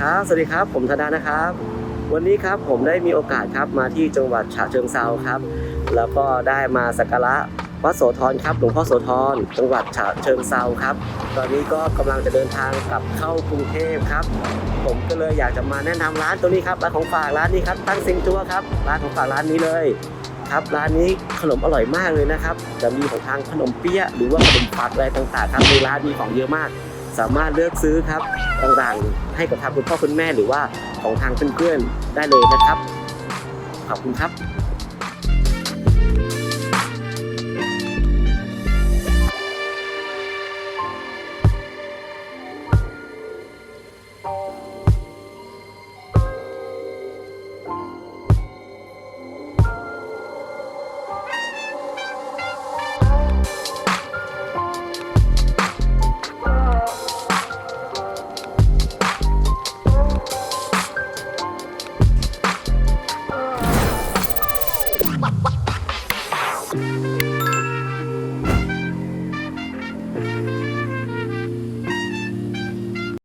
ครับ สวัสดีครับ ผมธดานะครับ วันนี้ครับผมได้มีโอกาสครับมาที่จังหวัดฉะเชิงเซาครับ แล้วก็ได้มาสักการะวัดโสธรครับหลวงพ่อโสธรจังหวัดฉะเชิงเซาครับ ตอนนี้ก็กำลังจะเดินทางกลับเข้ากรุงเทพครับ ผมก็เลยอยากจะมาแนะนำร้านตัวนี้ครับร้านของฝากร้านนี้ครับตั้งซิงตัวครับร้านของฝากร้านนี้เลยครับร้านนี้ขนมอร่อยมากเลยนะครับ จะมีของทางขนมเปี๊ยะหรือว่าขนมปัดอะไรต่างๆครับในร้านมีของเยอะมาก สามารถเลือกซื้อครับต่างๆ ให้กับทางคุณพ่อคุณแม่หรือว่าของทางเพื่อนๆได้เลยนะครับ ขอบคุณครับ Peace.